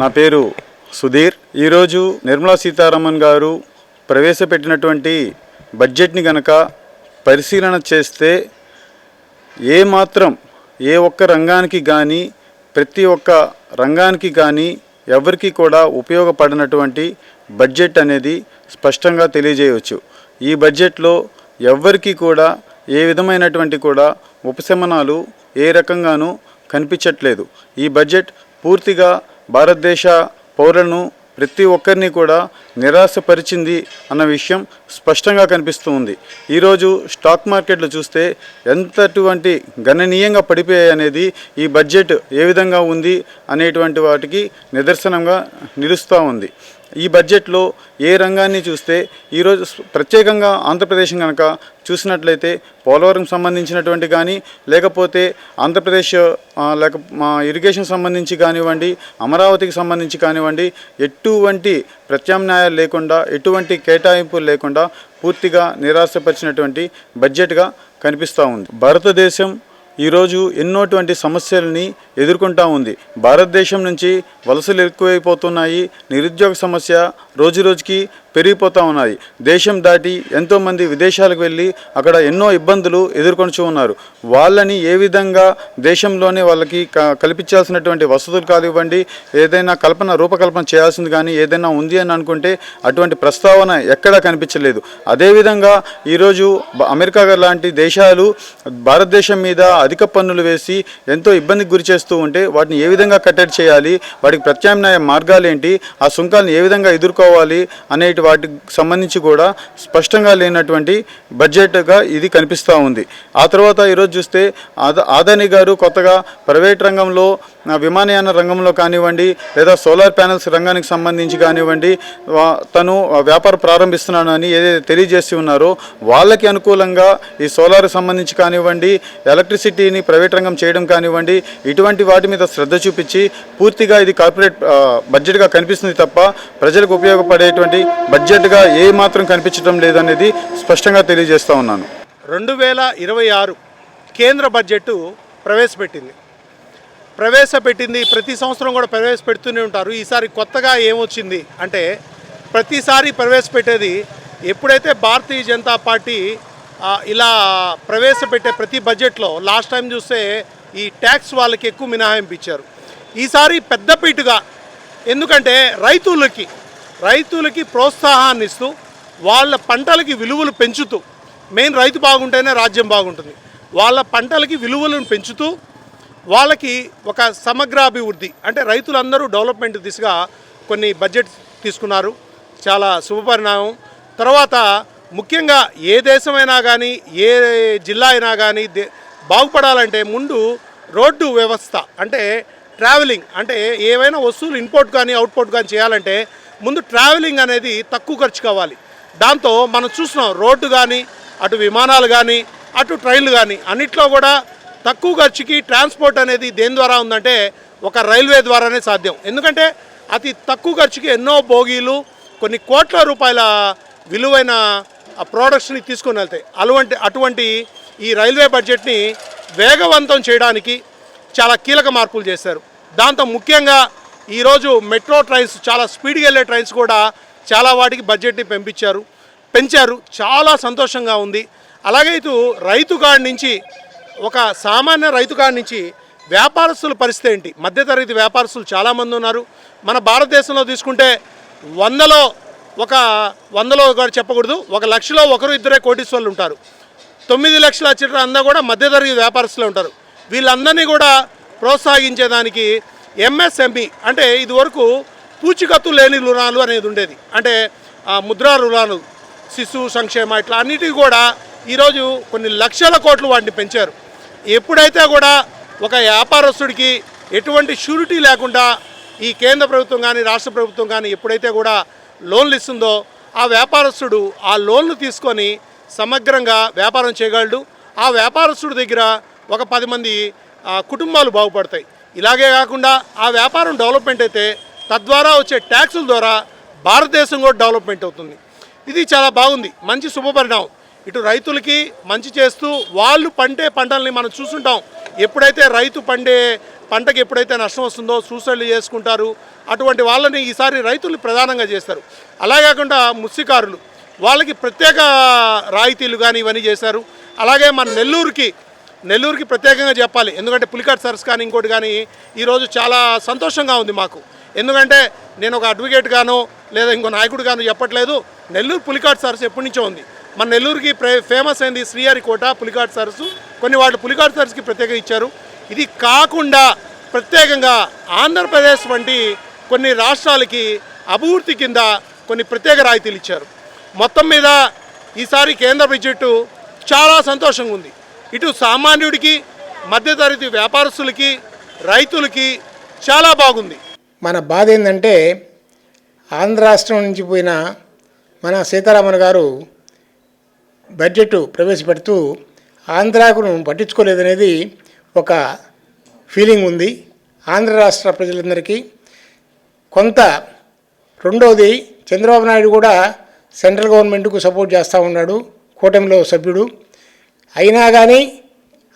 నా పేరు సుధీర్. ఈరోజు నిర్మలా సీతారామన్ గారు ప్రవేశపెట్టినటువంటి బడ్జెట్ని గనక పరిశీలన చేస్తే ఏ మాత్రం ఏ ఒక్క రంగానికి కానీ ప్రతి ఒక్క రంగానికి కానీ ఎవరికి కూడా ఉపయోగపడినటువంటి బడ్జెట్ అనేది స్పష్టంగా తెలియజేయవచ్చు. ఈ బడ్జెట్లో ఎవ్వరికీ కూడా ఏ విధమైనటువంటి కూడా ఉపశమనాలు ఏ రకంగానూ కనిపించట్లేదు. ఈ బడ్జెట్ పూర్తిగా భారతదేశ పౌరులను ప్రతి ఒక్కరిని కూడా నిరాశపరిచింది అన్న విషయం స్పష్టంగా కనిపిస్తూ ఉంది. ఈరోజు స్టాక్ మార్కెట్లు చూస్తే ఎంతటువంటి గణనీయంగా పడిపోయాయి అనేది ఈ బడ్జెట్ ఏ విధంగా ఉంది అనేటువంటి వాటికి నిదర్శనంగా నిలుస్తూ ఉంది. ఈ బడ్జెట్లో ఏ రంగాన్ని చూస్తే ఈరోజు ప్రత్యేకంగా ఆంధ్రప్రదేశ్ కనుక చూసినట్లయితే పోలవరం సంబంధించినటువంటి కానీ లేకపోతే ఆంధ్రప్రదేశ్ లేక మా ఇరిగేషన్ సంబంధించి కానివ్వండి అమరావతికి సంబంధించి కానివ్వండి ఎటువంటి ప్రత్యామ్నాయాలు లేకుండా ఎటువంటి కేటాయింపులు లేకుండా పూర్తిగా నిరాశపరిచినటువంటి బడ్జెట్గా కనిపిస్తూ ఉంది. భారతదేశం ఈరోజు ఎన్నోటువంటి సమస్యలని ఎదుర్కొంటా ఉంది. భారతదేశం నుంచి వలసలు ఎక్కువైపోతున్నాయి. నిరుద్యోగ సమస్య రోజు రోజుకి పెరిగిపోతూ ఉన్నాయి. దేశం దాటి ఎంతోమంది విదేశాలకు వెళ్ళి అక్కడ ఎన్నో ఇబ్బందులు ఎదుర్కొంటూ ఉన్నారు. వాళ్ళని ఏ విధంగా దేశంలోనే వాళ్ళకి క- కల్పించాల్సినటువంటి వసతులు కానివ్వండి ఏదైనా కల్పన రూపకల్పన చేయాల్సింది కానీ ఏదైనా ఉంది అని అనుకుంటే అటువంటి ప్రస్తావన ఎక్కడా కనిపించలేదు. అదేవిధంగా ఈరోజు అమెరికా లాంటి దేశాలు భారతదేశం మీద అధిక పన్నులు వేసి ఎంతో ఇబ్బందికి గురి చేస్తూ ఉంటే వాటిని ఏ విధంగా కట్టడి చేయాలి వాటికి ప్రత్యామ్నాయ మార్గాలు ఏంటి ఆ సుంకాలను ఏ విధంగా తీసుకోవాలి అనేటి వాటికి సంబంధించి కూడా స్పష్టంగా లేనటువంటి బడ్జెట్గా ఇది కనిపిస్తూ ఉంది. ఆ తర్వాత ఈరోజు చూస్తే ఆద ఆదాని గారు కొత్తగా ప్రైవేట్ రంగంలో విమానయాన రంగంలో కానివ్వండి లేదా సోలార్ ప్యానెల్స్ రంగానికి సంబంధించి కానివ్వండి తను వ్యాపారం ప్రారంభిస్తున్నానని ఏదైతే తెలియజేసి ఉన్నారో వాళ్ళకి అనుకూలంగా ఈ సోలార్ సంబంధించి కానివ్వండి ఎలక్ట్రిసిటీని ప్రైవేట్ రంగం చేయడం కానివ్వండి ఇటువంటి వాటి మీద శ్రద్ధ చూపించి పూర్తిగా ఇది కార్పొరేట్ బడ్జెట్గా కనిపిస్తుంది తప్ప ప్రజలకు ఉపయోగ ఉపయోగపడేటువంటి బడ్జెట్గా ఏ మాత్రం కనిపించడం లేదనేది స్పష్టంగా తెలియజేస్తూ ఉన్నాను. రెండు వేల ఇరవై ఆరు కేంద్ర బడ్జెట్ ప్రవేశపెట్టింది. ప్రవేశపెట్టింది ప్రతి సంవత్సరం కూడా ప్రవేశపెడుతూనే ఉంటారు. ఈసారి కొత్తగా ఏమొచ్చింది అంటే ప్రతిసారి ప్రవేశపెట్టేది ఎప్పుడైతే భారతీయ జనతా పార్టీ ఇలా ప్రవేశపెట్టే ప్రతి బడ్జెట్లో లాస్ట్ టైం చూస్తే ఈ ట్యాక్స్ వాళ్ళకి ఎక్కువ మినహాయింపు ఇచ్చారు. ఈసారి పెద్దపీటుగా ఎందుకంటే రైతులకి రైతులకి ప్రోత్సాహాన్ని ఇస్తూ వాళ్ళ పంటలకి విలువలు పెంచుతూ మెయిన్ రైతు బాగుంటేనే రాజ్యం బాగుంటుంది. వాళ్ళ పంటలకి విలువలను పెంచుతూ వాళ్ళకి ఒక సమగ్రాభివృద్ధి అంటే రైతులందరూ డెవలప్మెంట్ దిశగా కొన్ని బడ్జెట్ తీసుకున్నారు. చాలా శుభపరిణామం తర్వాత ముఖ్యంగా ఏ దేశమైనా కానీ ఏ జిల్లా అయినా కానీ దే బాగుపడాలంటే ముందు రోడ్డు వ్యవస్థ అంటే ట్రావెలింగ్ అంటే ఏవైనా వస్తువులు ఇంపోర్ట్ కానీ అవుట్పోర్ట్ కానీ చేయాలంటే ముందు ట్రావెలింగ్ అనేది తక్కువ ఖర్చు కావాలి. దాంతో మనం చూస్తున్నాం రోడ్డు కానీ అటు విమానాలు కానీ అటు ట్రైన్లు కానీ అన్నిట్లో కూడా తక్కువ ఖర్చుకి ట్రాన్స్పోర్ట్ అనేది దేని ద్వారా ఉందంటే ఒక రైల్వే ద్వారానే సాధ్యం. ఎందుకంటే అతి తక్కువ ఖర్చుకి ఎన్నో బోగీలు కొన్ని కోట్ల రూపాయల విలువైన ప్రోడక్ట్స్ని తీసుకుని వెళ్తాయి. అటువంటి అటువంటి ఈ రైల్వే బడ్జెట్ని వేగవంతం చేయడానికి చాలా కీలక మార్పులు చేశారు. దాంతో ముఖ్యంగా ఈరోజు మెట్రో ట్రైన్స్ చాలా స్పీడ్గా వెళ్ళే ట్రైన్స్ కూడా చాలా వాటికి బడ్జెట్ని పెంపించారు పెంచారు. చాలా సంతోషంగా ఉంది. అలాగే ఇటు రైతు కాడి నుంచి ఒక సామాన్య రైతు కాడి నుంచి వ్యాపారస్తుల పరిస్థితి ఏంటి? మధ్యతరగతి వ్యాపారస్తులు చాలామంది ఉన్నారు. మన భారతదేశంలో తీసుకుంటే వందలో ఒక వందలో కూడా చెప్పకూడదు ఒక లక్షలో ఒకరు ఇద్దరే కోటీశ్వర్లు ఉంటారు. తొమ్మిది లక్షల చిల్లర అందా కూడా మధ్యతరగతి వ్యాపారస్తులు ఉంటారు. వీళ్ళందరినీ కూడా ప్రోత్సహించేదానికి ఎంఎస్ఎంఈ అంటే ఇదివరకు పూచికత్తు లేని రుణాలు అనేది ఉండేది. అంటే ముద్రా రుణాలు శిశు సంక్షేమ ఇట్లా అన్నిటికీ కూడా ఈరోజు కొన్ని లక్షల కోట్లు వాటిని పెంచారు. ఎప్పుడైతే కూడా ఒక వ్యాపారస్తుడికి ఎటువంటి షూరిటీ లేకుండా ఈ కేంద్ర ప్రభుత్వం కానీ రాష్ట్ర ప్రభుత్వం కానీ ఎప్పుడైతే కూడా లోన్లు ఇస్తుందో ఆ వ్యాపారస్తుడు ఆ లోన్లు తీసుకొని సమగ్రంగా వ్యాపారం చేయగలడు. ఆ వ్యాపారస్తుడి దగ్గర ఒక పది మంది కుటుంబాలు బాగుపడతాయి. ఇలాగే కాకుండా ఆ వ్యాపారం డెవలప్మెంట్ అయితే తద్వారా వచ్చే ట్యాక్సుల ద్వారా భారతదేశం కూడా డెవలప్మెంట్ అవుతుంది. ఇది చాలా బాగుంది. మంచి శుభపరిణామం ఇటు రైతులకి మంచి చేస్తూ వాళ్ళు పండే పంటల్ని మనం చూసుంటాం ఎప్పుడైతే రైతు పండే పంటకి ఎప్పుడైతే నష్టం వస్తుందో సూసైడ్లు చేసుకుంటారు అటువంటి వాళ్ళని ఈసారి రైతులు ప్రధానంగా చేస్తారు. అలా కాకుండా ముత్స్యకారులు వాళ్ళకి ప్రత్యేక రాయితీలు కానీ ఇవన్నీ చేశారు. అలాగే మన నెల్లూరుకి నెల్లూరుకి ప్రత్యేకంగా చెప్పాలి. ఎందుకంటే పులికాట్ సర్స్ కానీ ఇంకోటి కానీ ఈరోజు చాలా సంతోషంగా ఉంది మాకు. ఎందుకంటే నేను ఒక అడ్వకేట్ గాను లేదా ఇంకో నాయకుడు గాను చెప్పట్లేదు. నెల్లూరు పులికాట్ సరస్ ఎప్పటి నుంచో ఉంది. మన నెల్లూరుకి ఫేమస్ అయింది శ్రీహరికోట పులికాట్ సరస్సు కొన్ని వాళ్ళు పులికాట్ సరస్సుకి ప్రత్యేకంగా ఇచ్చారు. ఇది కాకుండా ప్రత్యేకంగా ఆంధ్రప్రదేశ్ వంటి కొన్ని రాష్ట్రాలకి అభివృద్ధి కింద కొన్ని ప్రత్యేక రాయితీలు ఇచ్చారు. మొత్తం మీద ఈసారి కేంద్ర బడ్జెట్ చాలా సంతోషంగా ఉంది. ఇటు సామాన్యుడికి మధ్యతరగతి వ్యాపారస్తులకి రైతులకి చాలా బాగుంది. మన బాధ ఏంటంటే ఆంధ్ర రాష్ట్రం నుంచి పోయిన మన సీతారామన్ గారు బడ్జెట్ ప్రవేశపెడుతూ ఆంధ్రాకును పట్టించుకోలేదనేది ఒక ఫీలింగ్ ఉంది. ఆంధ్ర రాష్ట్ర ప్రజలందరికీ కొంత రెండవది చంద్రబాబు నాయుడు కూడా సెంట్రల్ గవర్నమెంట్కు సపోర్ట్ చేస్తూ ఉన్నాడు కూటమిలో సభ్యుడు. అయినా కానీ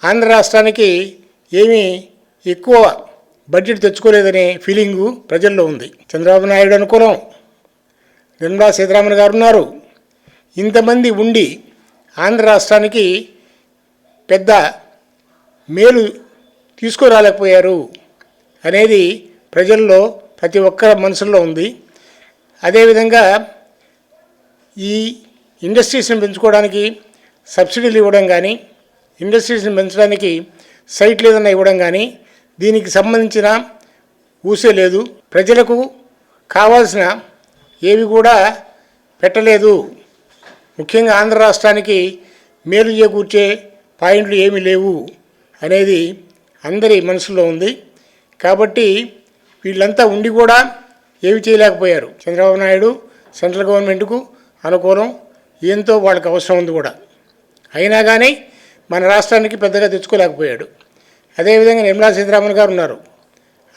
ఆంధ్ర రాష్ట్రానికి ఏమీ ఎక్కువ బడ్జెట్ తెచ్చుకోలేదనే ఫీలింగు ప్రజల్లో ఉంది. చంద్రబాబు నాయుడు అనుకూలం. నిర్మలా సీతారామన్ గారు ఉన్నారు. ఇంతమంది ఉండి ఆంధ్ర రాష్ట్రానికి పెద్ద మేలు తీసుకురాలేకపోయారు అనేది ప్రజల్లో ప్రతి ఒక్కరి మనసుల్లో ఉంది. అదేవిధంగా ఈ ఇండస్ట్రీస్ని పెంచుకోవడానికి సబ్సిడీలు ఇవ్వడం కానీ ఇండస్ట్రీస్ని పెంచడానికి సైట్లు ఏదైనా ఇవ్వడం కానీ దీనికి సంబంధించిన ఊసే లేదు. ప్రజలకు కావాల్సిన ఏవి కూడా పెట్టలేదు. ముఖ్యంగా ఆంధ్ర రాష్ట్రానికి మేలు చేకూర్చే పాయింట్లు ఏమీ లేవు అనేది అందరి మనసులో ఉంది. కాబట్టి వీళ్ళంతా ఉండి కూడా ఏమి చేయలేకపోయారు. చంద్రబాబు నాయుడు సెంట్రల్ గవర్నమెంట్కు అనుకూలం ఏంతో వాళ్ళకి అవసరం ఉంది కూడా. అయినా కానీ మన రాష్ట్రానికి పెద్దగా తెచ్చుకోలేకపోయాడు. అదేవిధంగా నిర్మలా సీతారామన్ గారు ఉన్నారు.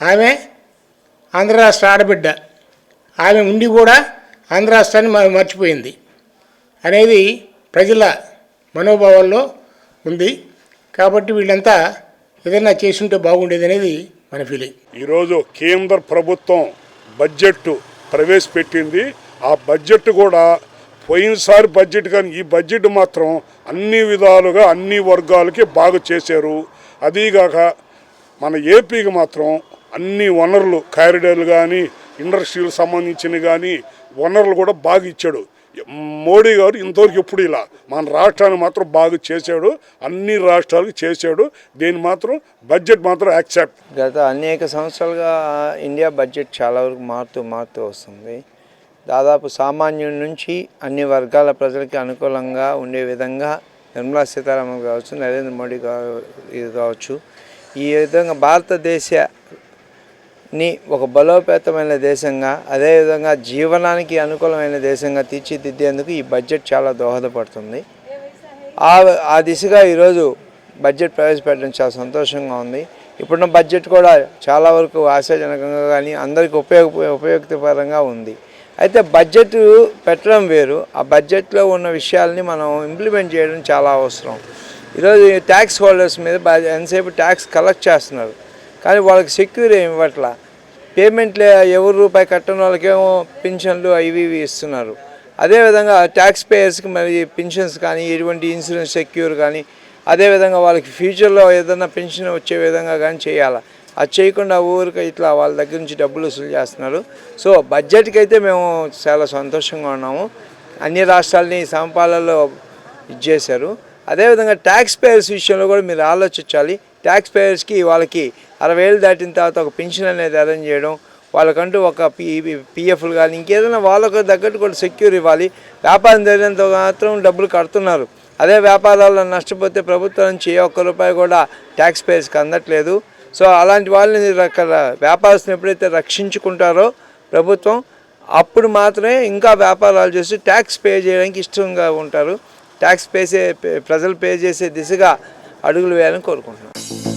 ఆమె ఆంధ్ర రాష్ట్ర ఆడబిడ్డ. ఆమె ఉండి కూడా ఆంధ్ర రాష్ట్రాన్ని మర్చిపోయింది. అనేది ప్రజల మనోభావాల్లో ఉంది. కాబట్టి వీళ్ళంతా ఏదైనా చేసుంటే బాగుండేది అనేది మన ఫీలింగ్ ఈరోజు కేంద్ర ప్రభుత్వం బడ్జెట్ ప్రవేశపెట్టింది. ఆ బడ్జెట్ కూడా పోయినసారి బడ్జెట్ కానీ ఈ బడ్జెట్ మాత్రం అన్ని విధాలుగా అన్ని వర్గాలకి బాగా చేశారు. అదీగాక మన ఏపీకి మాత్రం అన్ని వనరులు కారిడార్లు కానీ ఇండస్ట్రీలకు సంబంధించినవి కానీ వనరులు కూడా బాగా ఇచ్చాడు. మోడీ గారు ఇంతవరకు ఎప్పుడు ఇలా మన రాష్ట్రాన్ని మాత్రం బాగా చేశాడు అన్ని రాష్ట్రాలకు చేశాడు. దీన్ని మాత్రం బడ్జెట్ మాత్రం యాక్సెప్ట్. గత అనేక సంవత్సరాలుగా ఇండియా బడ్జెట్ చాలా వరకు మారుతూ మారుతూ వస్తుంది. దాదాపు సామాన్యుడి నుంచి అన్ని వర్గాల ప్రజలకి అనుకూలంగా ఉండే విధంగా నిర్మలా సీతారామన్ కావచ్చు నరేంద్ర మోడీ కా- ఇది కావచ్చు ఈ విధంగా భారతదేశాన్ని ఒక బలోపేతమైన దేశంగా అదేవిధంగా జీవనానికి అనుకూలమైన దేశంగా తీర్చిదిద్దేందుకు ఈ బడ్జెట్ చాలా దోహదపడుతుంది ఆ ఆ దిశగా ఈరోజు బడ్జెట్ ప్రవేశపెట్టడం చాలా సంతోషంగా ఉంది ఇప్పుడున్న బడ్జెట్ కూడా చాలా వరకు ఆశాజనకంగా కానీ అందరికీ ఉపయోగ ఉపయోగపరంగా ఉంది అయితే బడ్జెట్ పెట్టడం వేరు. ఆ బడ్జెట్లో ఉన్న విషయాల్ని మనం ఇంప్లిమెంట్ చేయడం చాలా అవసరం. ఈరోజు ట్యాక్స్ హోల్డర్స్ మీద ఎంతసేపు ట్యాక్స్ కలెక్ట్ చేస్తున్నారు. కానీ వాళ్ళకి సెక్యూర్ ఏమి ఇవ్వట్లా? పేమెంట్లు ఎవరు రూపాయి కట్టని వాళ్ళకేమో పింఛన్లు అవి ఇవి ఇస్తున్నారు. అదేవిధంగా ట్యాక్స్ పేయర్స్కి మరి పెన్షన్స్ కానీ ఎటువంటి ఇన్సూరెన్స్ సెక్యూర్ కానీ అదేవిధంగా వాళ్ళకి ఫ్యూచర్లో ఏదైనా పెన్షన్ వచ్చే విధంగా కానీ చేయాలి? అది చేయకుండా ఊరికి ఇట్లా వాళ్ళ దగ్గర నుంచి డబ్బులు వసూలు చేస్తున్నారు. సో బడ్జెట్కి అయితే మేము చాలా సంతోషంగా ఉన్నాము. అన్ని రాష్ట్రాలని సమపాలలో ఇచ్చేశారు అదేవిధంగా ట్యాక్స్ పేయర్స్ విషయంలో కూడా మీరు ఆలోచించాలి. ట్యాక్స్ పేయర్స్కి వాళ్ళకి అరవై ఏళ్ళు దాటిన తర్వాత ఒక పెన్షన్ అనేది అరేంజ్ చేయడం వాళ్ళకంటూ ఒక పి పిఎఫ్లు కానీ ఇంకేదైనా వాళ్ళకు తగ్గట్టు కూడా సెక్యూర్ ఇవ్వాలి. వ్యాపారం జరిగినంత మాత్రం డబ్బులు కడుతున్నారు. అదే వ్యాపారాల్లో నష్టపోతే ప్రభుత్వం నుంచి ఏ ఒక్క రూపాయి కూడా ట్యాక్స్ పేయర్స్కి అందట్లేదు. సో అలాంటి వాళ్ళని రకాల వ్యాపారస్తులు ఎప్పుడైతే రక్షించుకుంటారో ప్రభుత్వం అప్పుడు మాత్రమే ఇంకా వ్యాపారాలు చేసి ట్యాక్స్ పే చేయడానికి ఇష్టంగా ఉంటారు. ట్యాక్స్ పే ప్రజలు పే చేసే దిశగా అడుగులు వేయాలని కోరుకుంటున్నాను